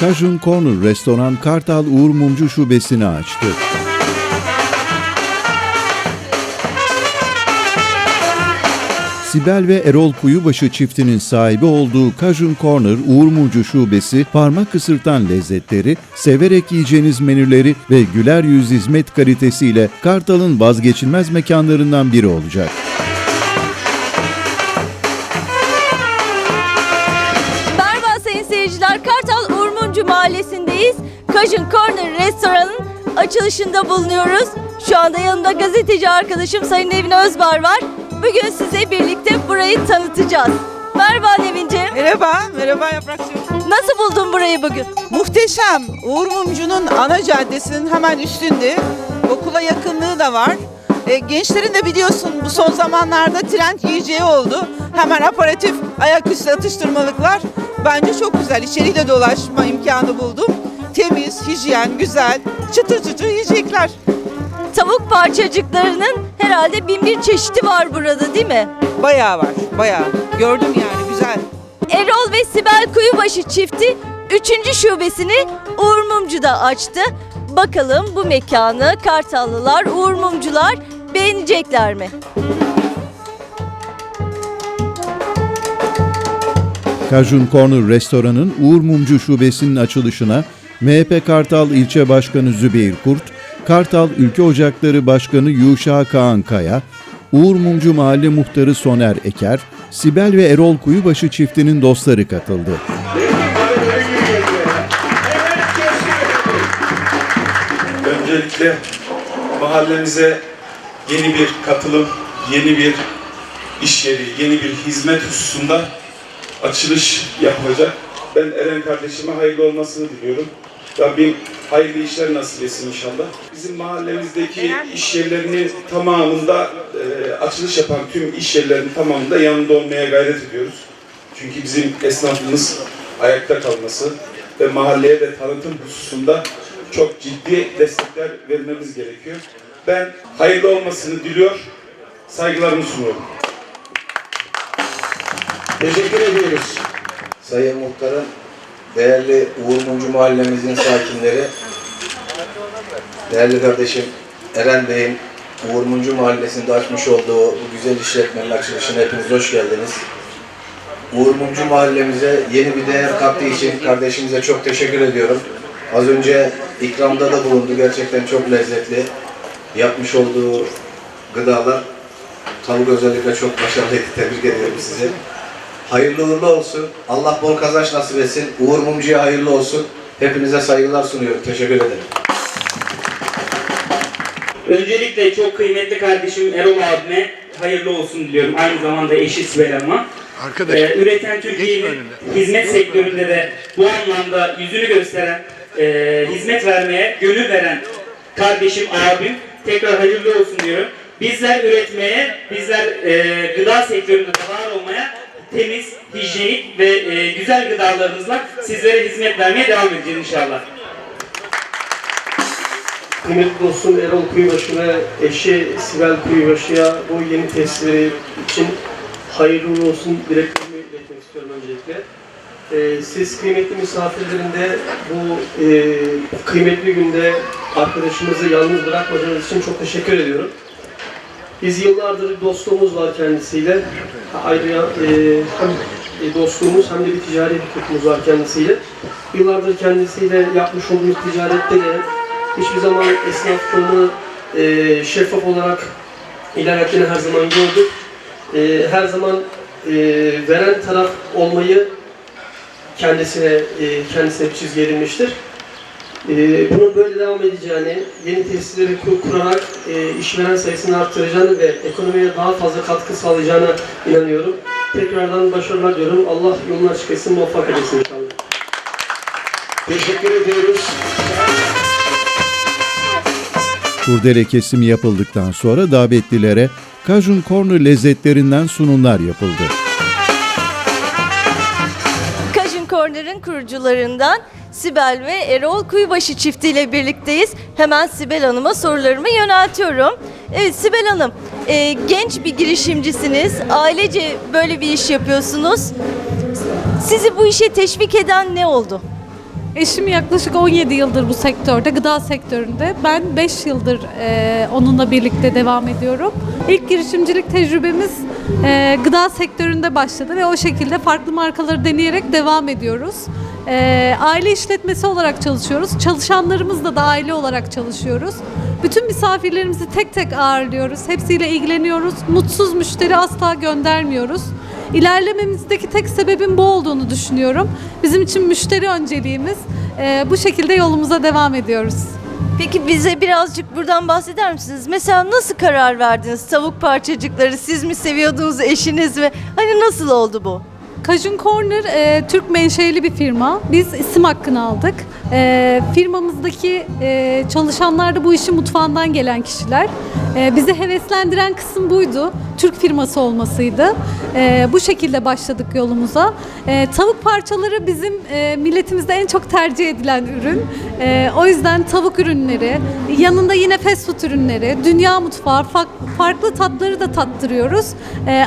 Cajun Corner Restoran Kartal Uğur Mumcu Şubesini açtı. Sibel ve Erol Kuyubaşı çiftinin sahibi olduğu Cajun Corner Uğur Mumcu Şubesi parmak ısırtan lezzetleri, severek yiyeceğiniz menüleri ve güler yüz hizmet kalitesiyle Kartal'ın vazgeçilmez mekanlarından biri olacak. Cajun Corner restoranın açılışında bulunuyoruz. Şu anda yanımda gazeteci arkadaşım Sayın Nevin Özbar var. Bugün size birlikte burayı tanıtacağız. Merhaba Nevin'ciğim. Merhaba, merhaba Yaprakçığım. Nasıl buldun burayı bugün? Muhteşem. Uğur Mumcu'nun ana caddesinin hemen üstünde. Okula yakınlığı da var. E, gençlerin de biliyorsun bu son zamanlarda trend yiyeceği oldu. Hemen aparatif ayaküstü atıştırmalıklar. Bence çok güzel. İçeriği de dolaşma imkanı buldum. Temiz, hijyen, güzel, çıtır çıtır yiyecekler. Tavuk parçacıklarının herhalde bin bir çeşidi var burada değil mi? Bayağı var, bayağı. Gördüm yani, güzel. Erol ve Sibel Kuyubaşı çifti 3. şubesini Uğur Mumcu'da açtı. Bakalım bu mekanı Kartallılar, Uğur Mumcular beğenecekler mi? Cajun Corner Restoran'ın Uğur Mumcu Şubesi'nin açılışına MHP Kartal İlçe Başkanı Zübeyir Kurt, Kartal Ülke Ocakları Başkanı Yuşa Kaan Kaya, Uğur Mumcu Mahalle Muhtarı Soner Eker, Sibel ve Erol Kuyubaşı çiftinin dostları katıldı. Öncelikle mahallemize yeni bir katılım, yeni bir iş yeri, yeni bir hizmet hususunda açılış yapılacak. Ben Eren kardeşime hayırlı olmasını diliyorum. Rabbim hayırlı işler nasip etsin inşallah. Bizim mahallemizdeki iş yerlerinin tamamında e, açılış yapan tüm iş yerlerinin tamamında yanında olmaya gayret ediyoruz. Çünkü bizim esnafımız ayakta kalması ve mahalleye de tanıtım hususunda çok ciddi destekler vermemiz gerekiyor. Ben hayırlı olmasını diliyor, saygılarımı sunuyorum. Teşekkür ediyoruz. Sayın Muhtarım, değerli Uğur Mumcu mahallemizin sakinleri, değerli kardeşim Eren Bey'in Uğur Mumcu mahallesinde açmış olduğu bu güzel işletmenin açılışına hepiniz hoş geldiniz. Uğur Mumcu mahallemize yeni bir değer kattığı için kardeşimize çok teşekkür ediyorum. Az önce ikramda da bulundu. Gerçekten çok lezzetli. Yapmış olduğu gıdalar Tavuk özellikle çok başarılıydı. Tebrik ediyorum sizi. Hayırlı uğurlu olsun. Allah bol kazanç nasip etsin. Uğur Mumcu'ya hayırlı olsun. Hepinize saygılar sunuyorum. Teşekkür ederim. Öncelikle çok kıymetli kardeşim Erol abime hayırlı olsun diliyorum. Aynı zamanda eşi Sibel Hanım'a. Arkadaş, Ee, üreten Türkiye'nin hizmet sektöründe de bu anlamda yüzünü gösteren, e, hizmet vermeye, gönül veren kardeşim, abim tekrar hayırlı olsun diyorum. Bizler üretmeye, bizler e, gıda sektöründe de var olmaya temiz, hijyenik ve e, güzel gıdalarımızla sizlere hizmet vermeye devam edeceğiz inşallah. Kıymetli dostum Erol Kuyubaşı ve eşi Sibel Kuyubaşı'ya bu yeni testleri için hayırlı olsun dileklerimi iletmek istiyorum öncelikle. Ee, siz kıymetli misafirlerin de bu e, kıymetli günde arkadaşımızı yalnız bırakmadığınız için çok teşekkür ediyorum. Biz yıllardır dostluğumuz var kendisiyle. Ayrıca e, hem dostluğumuz hem de bir ticari hukukumuz var kendisiyle. Yıllardır kendisiyle yapmış olduğumuz ticarette de hiçbir zaman esnaflığını e, şeffaf olarak ilerlettiğini her zaman gördük. E, her zaman e, veren taraf olmayı kendisine e, kendisine bir çizgi edilmiştir. E, bunun böyle devam edeceğini, yeni tesisleri kur- kurarak e, işveren sayısını arttıracağını ve ekonomiye daha fazla katkı sağlayacağına inanıyorum. Tekrardan başarılar diyorum. Allah yolunu açık etsin, muvaffak etsin inşallah. Teşekkür ediyoruz. Kurdele kesimi yapıldıktan sonra davetlilere Cajun Corner lezzetlerinden sunumlar yapıldı. Cajun Corner'ın kurucularından Sibel ve Erol Kuyubaşı çiftiyle birlikteyiz. Hemen Sibel Hanım'a sorularımı yöneltiyorum. Evet Sibel Hanım, e, genç bir girişimcisiniz. Ailece böyle bir iş yapıyorsunuz. Sizi bu işe teşvik eden ne oldu? Eşim yaklaşık 17 yıldır bu sektörde, gıda sektöründe. Ben 5 yıldır e, onunla birlikte devam ediyorum. İlk girişimcilik tecrübemiz e, gıda sektöründe başladı ve o şekilde farklı markaları deneyerek devam ediyoruz. E, aile işletmesi olarak çalışıyoruz. Çalışanlarımızla da aile olarak çalışıyoruz. Bütün misafirlerimizi tek tek ağırlıyoruz. Hepsiyle ilgileniyoruz. Mutsuz müşteri asla göndermiyoruz. İlerlememizdeki tek sebebin bu olduğunu düşünüyorum. Bizim için müşteri önceliğimiz. Ee, bu şekilde yolumuza devam ediyoruz. Peki bize birazcık buradan bahseder misiniz? Mesela nasıl karar verdiniz? Tavuk parçacıkları siz mi seviyordunuz, eşiniz mi? Hani nasıl oldu bu? Cajun Corner e, Türk menşeli bir firma. Biz isim hakkını aldık. E, firmamızdaki e, çalışanlar da bu işin mutfağından gelen kişiler. E, bizi heveslendiren kısım buydu. Türk firması olmasıydı. E, bu şekilde başladık yolumuza. E, tavuk parçaları bizim e, milletimizde en çok tercih edilen ürün. O yüzden tavuk ürünleri, yanında yine fast food ürünleri, dünya mutfağı, fa- farklı tatları da tattırıyoruz.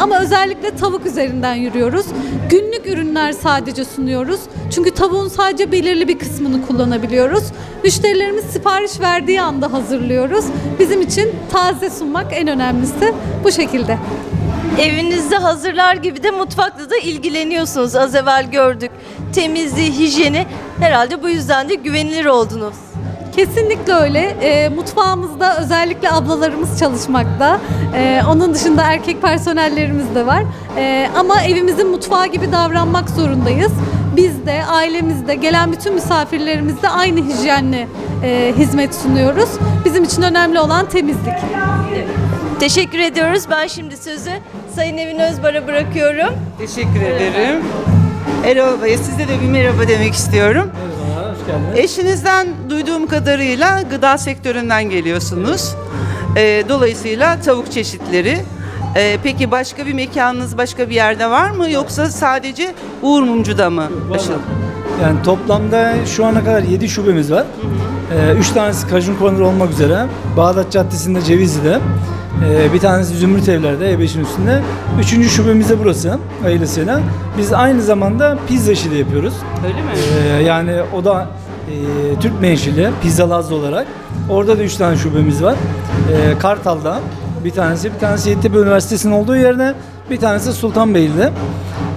Ama özellikle tavuk üzerinden yürüyoruz. Günlük ürünler sadece sunuyoruz. Çünkü tavuğun sadece belirli bir kısmını kullanabiliyoruz. Müşterilerimiz sipariş verdiği anda hazırlıyoruz. Bizim için taze sunmak en önemlisi bu şekilde. Evinizde hazırlar gibi de mutfakla da ilgileniyorsunuz. Az evvel gördük. Temizliği, hijyeni herhalde bu yüzden de güvenilir oldunuz. Kesinlikle öyle. E, mutfağımızda özellikle ablalarımız çalışmakta. E, onun dışında erkek personellerimiz de var. E, ama evimizin mutfağı gibi davranmak zorundayız. Biz de, ailemizde, gelen bütün misafirlerimizde aynı hijyenle e, hizmet sunuyoruz. Bizim için önemli olan temizlik. Teşekkür ediyoruz. Ben şimdi sözü Sayın Evin Özbar'a bırakıyorum. Teşekkür ederim. Erol Bey'e size de bir merhaba demek istiyorum. Eşinizden duyduğum kadarıyla gıda sektöründen geliyorsunuz. Ee, dolayısıyla tavuk çeşitleri. Ee, peki başka bir mekanınız başka bir yerde var mı yoksa sadece Uğur Mumcu'da mı? Aşıl? Yani toplamda şu ana kadar 7 şubemiz var. 3 tanesi Kajun Corner olmak üzere. Bağdat Caddesi'nde Cevizli'de. Ee, bir tanesi Zümrüt Evler'de E5'in üstünde. Üçüncü şubemiz de burası hayırlısıyla. Biz aynı zamanda pizza işi de yapıyoruz. Öyle mi? Ee, yani o da e, Türk menşeli Pizza Laz olarak. Orada da 3 tane şubemiz var. Ee, Kartal'da bir tanesi, bir tanesi Yeditepe Üniversitesi'nin olduğu yerde, bir tanesi Sultanbeyli'de.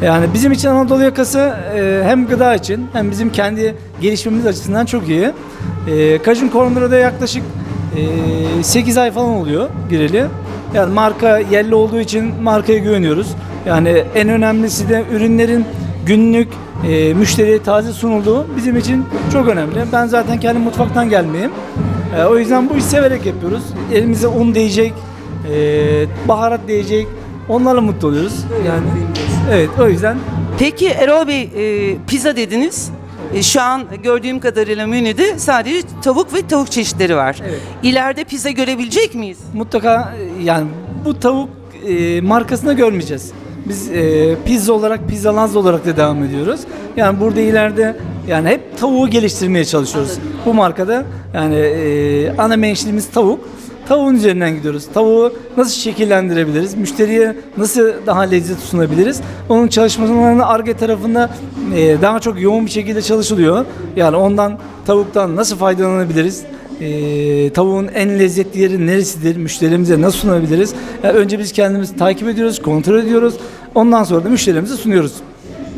Yani bizim için Anadolu yakası e, hem gıda için hem bizim kendi gelişmemiz açısından çok iyi. E, Kajun Corner'a da yaklaşık e, 8 ay falan oluyor gireli. Yani marka yerli olduğu için markaya güveniyoruz. Yani en önemlisi de ürünlerin günlük e, müşteriye taze sunulduğu bizim için çok önemli. Ben zaten kendi mutfaktan gelmeyeyim. E, o yüzden bu işi severek yapıyoruz. Elimize un değecek, e, baharat değecek. Onlarla mutlu oluyoruz. Yani evet o yüzden Peki Erol Bey e, pizza dediniz. E, şu an gördüğüm kadarıyla menüde sadece tavuk ve tavuk çeşitleri var. Evet. İleride pizza görebilecek miyiz? mutlaka e, yani bu tavuk e, markasında görmeyeceğiz. Biz e, pizza olarak, pizza Laz olarak da devam ediyoruz. Yani burada ileride yani hep tavuğu geliştirmeye çalışıyoruz. Bu markada yani e, ana menşelimiz tavuk. Tavuğun üzerinden gidiyoruz. Tavuğu nasıl şekillendirebiliriz? Müşteriye nasıl daha lezzet sunabiliriz? Onun çalışmalarını ARGE tarafında e, daha çok yoğun bir şekilde çalışılıyor. Yani ondan tavuktan nasıl faydalanabiliriz? e, tavuğun en lezzetli yeri neresidir, müşterimize nasıl sunabiliriz? Yani önce biz kendimiz takip ediyoruz, kontrol ediyoruz. Ondan sonra da müşterimize sunuyoruz.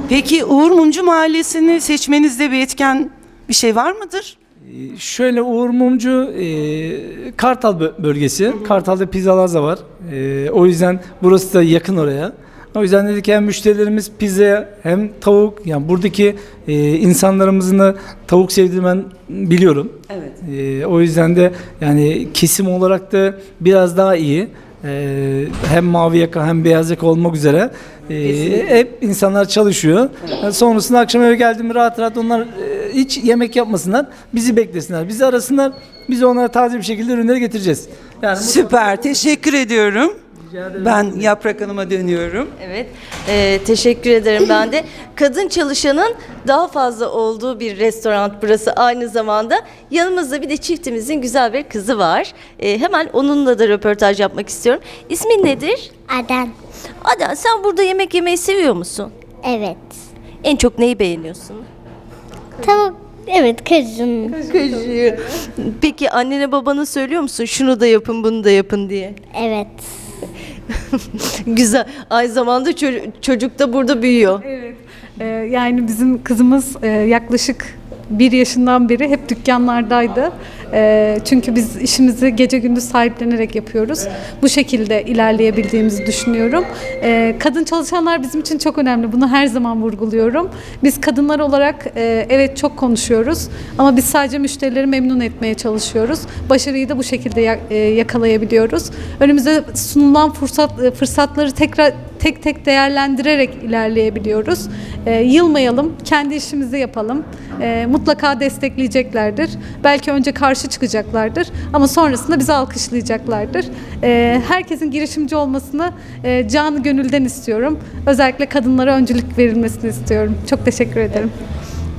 Peki Uğur Mumcu Mahallesi'ni seçmenizde bir etken bir şey var mıdır? E, Şöyle Uğur Mumcu e, Kartal bö- bölgesi. Kartal'da Pizza var. E, o yüzden burası da yakın oraya. O yüzden dedik hem müşterilerimiz pizzaya hem tavuk yani buradaki e, insanlarımızın da tavuk sevdiğini ben biliyorum. Evet. E, o yüzden de yani kesim olarak da biraz daha iyi. E, hem mavi yaka hem beyaz yaka olmak üzere e, hep insanlar çalışıyor. Yani sonrasında akşam eve geldiğimde rahat rahat onlar e, hiç yemek yapmasınlar. Bizi beklesinler. Bizi arasınlar. Biz onlara taze bir şekilde ürünleri getireceğiz. Yani Süper, teşekkür ediyorum. Ben Yaprak Hanım'a dönüyorum. Evet, e, teşekkür ederim ben de. Kadın çalışanın daha fazla olduğu bir restoran burası aynı zamanda. Yanımızda bir de çiftimizin güzel bir kızı var. E, hemen onunla da röportaj yapmak istiyorum. İsmin nedir? Aden. Aden sen burada yemek yemeyi seviyor musun? Evet. En çok neyi beğeniyorsun? Tavuk Evet kajun. Kajı. Peki annene babana söylüyor musun? Şunu da yapın, bunu da yapın diye. Evet. Güzel. Aynı zamanda ço- çocuk da burada büyüyor. Evet. Ee, yani bizim kızımız e, yaklaşık bir yaşından beri hep dükkanlardaydı. Ee, çünkü biz işimizi gece gündüz sahiplenerek yapıyoruz. Bu şekilde ilerleyebildiğimizi düşünüyorum. Ee, kadın çalışanlar bizim için çok önemli. Bunu her zaman vurguluyorum. Biz kadınlar olarak e, evet çok konuşuyoruz ama biz sadece müşterileri memnun etmeye çalışıyoruz. Başarıyı da bu şekilde e, yakalayabiliyoruz. Önümüze sunulan fırsat e, fırsatları tekrar tek tek değerlendirerek ilerleyebiliyoruz. Ee, yılmayalım, kendi işimizi yapalım. Ee, mutlaka destekleyeceklerdir. Belki önce karşı çıkacaklardır ama sonrasında bizi alkışlayacaklardır. Ee, herkesin girişimci olmasını e, canı gönülden istiyorum. Özellikle kadınlara öncülük verilmesini istiyorum. Çok teşekkür ederim.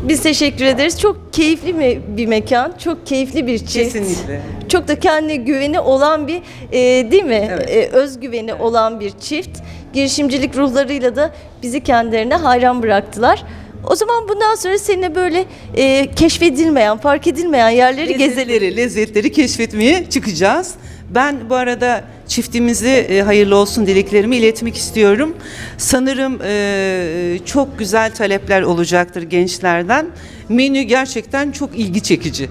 Biz teşekkür ederiz. Çok keyifli mi bir mekan, çok keyifli bir çift. Kesinlikle. Çok da kendine güveni olan bir, e, değil mi? Evet. E, özgüveni olan bir çift. Girişimcilik ruhlarıyla da bizi kendilerine hayran bıraktılar. O zaman bundan sonra seninle böyle e, keşfedilmeyen, fark edilmeyen yerleri gezelim. Lezzetleri, lezzetleri keşfetmeye çıkacağız. Ben bu arada çiftimize e, hayırlı olsun dileklerimi iletmek istiyorum. Sanırım e, çok güzel talepler olacaktır gençlerden. Menü gerçekten çok ilgi çekici.